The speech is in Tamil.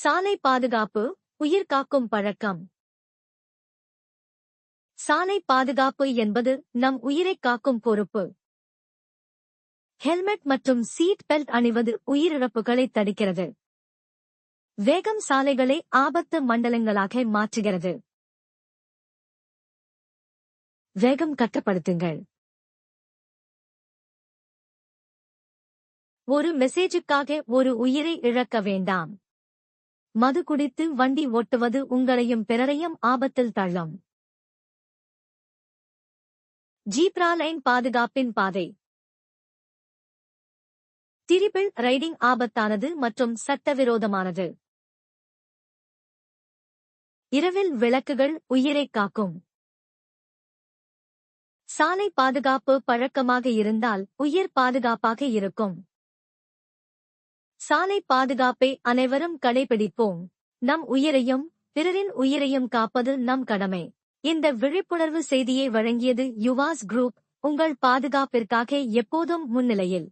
சாலை பாதுகாப்பு உயிர் காக்கும் பழக்கம். சாலை பாதுகாப்பு என்பது நம் உயிரைக் காக்கும் பொறுப்பு. ஹெல்மெட் மற்றும் சீட் பெல்ட் அணிவது உயிரிழப்புகளை தடுக்கிறது. வேகம் சாலைகளை ஆபத்து மண்டலங்களாக மாற்றுகிறது. வேகம் கட்டுப்படுத்துங்கள். ஒரு மெசேஜுக்காக ஒரு உயிரை இழக்க வேண்டாம். மது குடித்து வண்டி ஓட்டுவது உங்களையும் பிறரையும் ஆபத்தில் தள்ளும். ஜீப்ராலைன் பாதுகாப்பின் பாதை. திரிபிள் ரைடிங் ஆபத்தானது மற்றும் சட்டவிரோதமானது. இரவில் விளக்குகள் உயிரைக் காக்கும். சாலை பாதுகாப்பு பழக்கமாக இருந்தால் உயிர் பாதுகாப்பாக இருக்கும். சாலை பாதுகாப்பை அனைவரும் கடைபிடிப்போம். நம் உயிரையும் பிறரின் உயிரையும் காப்பது நம் கடமை. இந்த விழிப்புணர்வு செய்தியை வழங்கியது யுவாஸ் குரூப். உங்கள் பாதுகாப்பிற்காக எப்போதும் முன்னிலையில்.